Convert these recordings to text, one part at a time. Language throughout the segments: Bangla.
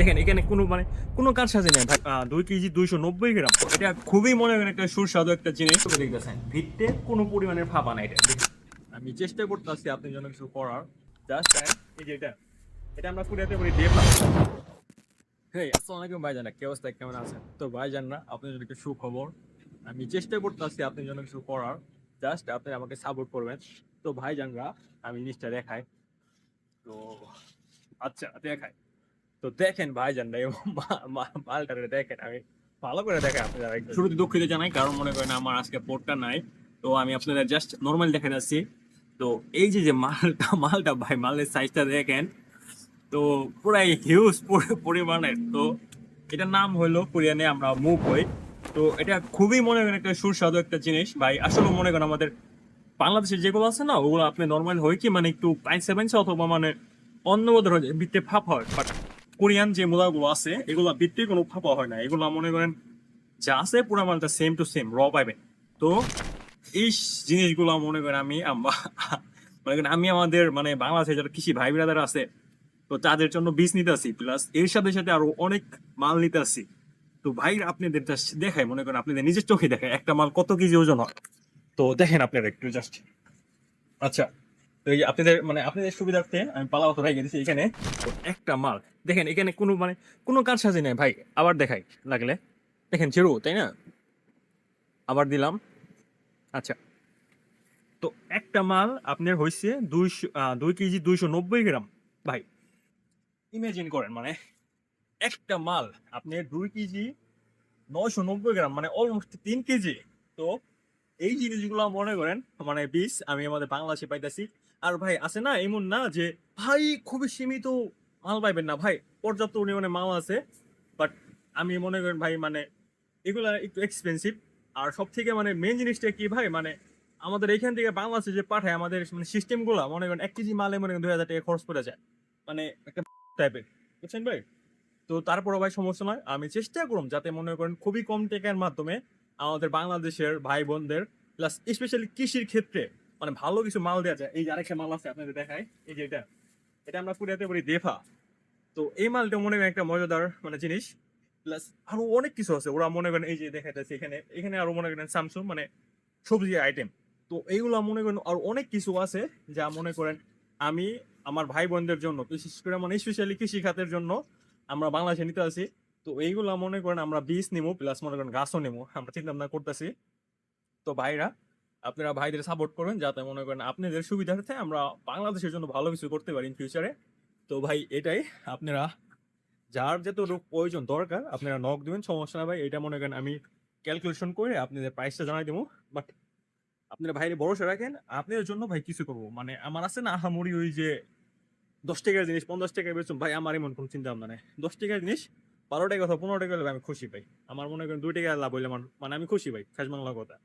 দেখেন এখানে কোনো মানে কোনো কার সাজে নেই। দুই কেজি দুইশো নব্বই গ্রাম। এটা খুবই মনে করেন একটা সুস্বাদু একটা জিনিস। দেখতেছেন ভিত্তে কোনো পরিমাণের ফাঁপা নাই এটা। আমি চেষ্টা করতেছি আপনার জন্য কিছু করার। জাস্ট এই যে এটা এটা আমরা কুড়িয়াতে বলি দেফা হেই আসসালামু আলাইকুম ভাইজান কি অবস্থা? কেমন আছেন? তো ভাইজানরা আপনার জন্য একটা সুখবর। আমি চেষ্টা করতেছি আপনার জন্য কিছু করার। জাস্ট আপনি আমাকে সাপোর্ট করবেন। তো ভাইজানরা আমি জিনিসটা দেখাই। তো আচ্ছা দেখাই। তো দেখেন ভাইজানরা এবং মা- মা- মালটারে দেখেন, আমি ভালো করে দেখেন আপনারা শুরুতে দুঃখিত জানাই, কারণ মনে করেন আমার আজকে পোর্টটা নাই। তো আমি আপনাদের জাস্ট নর্মাল দেখা যাচ্ছি। তো এই যে যে মালটা মালটা ভাই, মালের সাইজটা দেখেন, তো পুরাই হিউজ পরিমাণের। তো এটার নাম হলো, কোরিয়ানে আমরা মুভ হই তো এটা খুবই মনে করেন একটা সুস্বাদু একটা জিনিস। ভাই, আসলে মনে করেন আমাদের বাংলাদেশে যেগুলো আছে না, ওগুলো আপনি নর্মাল হয় কি মানে একটু পাইনসে পাইনসে অথবা মানে অন্য হয় ভিত্তে ফাঁপ হয়। বাট কোরিয়ান যে মুলাগুলো আছে, এগুলো ভিত্তি কোনো ফাঁপা হয় না। এগুলো মনে করেন যা আছে, পুরো মালটা সেম টু সেম র পাইবেন তো এই জিনিসগুলো মনে করেন আমি মনে করেন আমি আমাদের মানে বাংলাদেশে যারা কৃষি ভাই ব্রাদার আছে, তো তাদের জন্য বীজ নিতে আসি প্লাস এর সাথে সাথে আরও অনেক মাল নিতে আসি। তো ভাই আপনাদের দেখায়, মনে করেন আপনাদের নিজের চোখে দেখায় একটা মাল কত কেজি ওজন হয়। তো দেখেন আপনারা একটু জাস্ট আচ্ছা। তো আপনাদের মানে আপনাদের সুবিধার্থে আমি পালা অত রেখে এখানে। একটা মাল দেখেন, এখানে কোনো মানে কোনো কার সাজে নেই ভাই। আবার দেখাই লাগলে। দেখেন জিরো তাই না? আবার দিলাম। আচ্ছা। তো একটা মাল আপনার হয়েছে দুইশো দুই কেজি দুইশো নব্বই গ্রাম। ভাই ইমাজিন করেন মানে একটা মাল আপনি দুই কেজি নয়শো নব্বই গ্রাম মানে অলমোস্ট তিন কেজি। তো এই জিনিসগুলো মনে করেন মানে বীজ আমি আমাদের বাংলাদেশে পাইতেছি। আর ভাই, আছে না এমন না যে ভাই খুবই সীমিত মাল পাইবেন না। ভাই, পর্যাপ্ত পরিমাণে মাল আছে বাট আমি মনে করেন ভাই মানে এগুলা একটু এক্সপেন্সিভ আর সব থেকে মানে মেন জিনিসটা কি ভাই মানে আমাদের এখান থেকে বাংলাদেশে যে পাঠায় আমাদের মানে সিস্টেমগুলো মনে করেন এক কেজি মালে মনে করেন দুই হাজার টাকা খরচ পড়ে যায়। মানে একটা টাইপের বুঝছেন ভাই? তো তারপরে ভাই সমস্যা নয়, আমি চেষ্টা করুম যাতে মনে করেন খুবই কম টাকার মাধ্যমে আমাদের বাংলাদেশের ভাই বোনদের প্লাস স্পেশালি কৃষির ক্ষেত্রে মানে ভালো কিছু মাল দেওয়া যায়। এই যে আরেকটা মাল আছে আপনাদের দেখায় এই যে এটা এটা আমরা পুরিয়াতে বলি দেফা। তো এই মালটা মনে করেন একটা মজাদার মানে জিনিস। প্লাস আরও অনেক কিছু আছে। ওরা মনে করেন এই যে দেখাইতেছে এখানে এখানে আরও মনে করেন স্যামসুং মানে সবজি আইটেম তো এইগুলো মনে করেন আর অনেক কিছু আছে যা মনে করেন আমি, আমার ভাই বোনদের জন্য, বিশেষ করে মানে স্পেশালি কৃষি খাতের জন্য আমরা বাংলাদেশে নিতে আছি তো এইগুলো মনে করেন আমরা বীজ নিবো প্লাস মনে করেন গাছও নেব আমরা চিন্তা ভাবনা করতেছি। তো ভাইরা, আপনারা ভাইদের সাপোর্ট করবেন যাতে মনে করেন আপনাদের সুবিধার্থে আমরা বাংলাদেশের জন্য ভালো কিছু করতে পারি ইন ফিউচারে তো ভাই, এটাই আপনারা যার যতটুকু প্রয়োজন দরকার, আপনারা নক দেবেন, সমস্যা না ভাই। এটা মনে করেন আমি ক্যালকুলেশন করে আপনাদের প্রাইসটা জানাই দেবো বাট আপনারা ভাইরে ভরসা রাখেন, আপনাদের জন্য ভাই কিছু করব। মানে আমার আছে না আহামরি ওই যে দশ টাকার জিনিস, পঞ্চাশ টাকা বেচুন। ভাই, আমার এমন কোনো চিন্তা ভাবনা নেই। দশ টাকার জিনিস বারো কথা অথবা পনেরো টাকা হলে ভাই আমি খুশি পাই। আমার মনে করেন দুই টাকা লাভ হইলে আমার মানে আমি খুশি পাই খাস বাংলা কথা।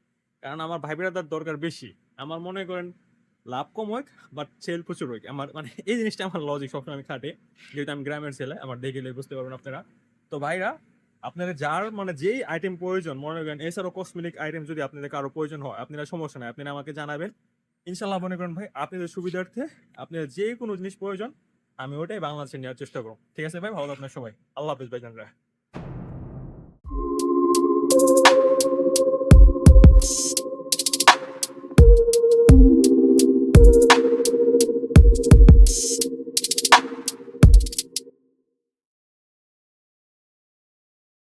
কারণ আমার ভাই ব্রাদার দরকার বেশি। আমার মনে করেন লাভ কম হোক বাট সেল প্রচুর হোক। আমার মানে এই জিনিসটা আমার লজিক সবসময় আমি খাটে। যেহেতু আমি গ্রামের ছেলে, আমার দেখে গেলে বুঝতে পারবেন আপনারা। তো ভাইরা, আপনাদের যার মানে যেই আইটেম প্রয়োজন, মনে করেন এছাড়াও কসমেটিক আইটেম যদি আপনাদের কারও প্রয়োজন হয়, আপনারা সমস্যা নাই আপনারা আমাকে জানাবেন। ইনশাল্লাহ মনে করেন ভাই, আপনাদের সুবিধার্থে আপনাদের যে কোনো জিনিস প্রয়োজন আমি ওটাই বাংলাদেশে নেওয়ার চেষ্টা করব। ঠিক আছে ভাই? ভালো আপনার সবাই। আল্লাহ হাফিজ ভাই জানরা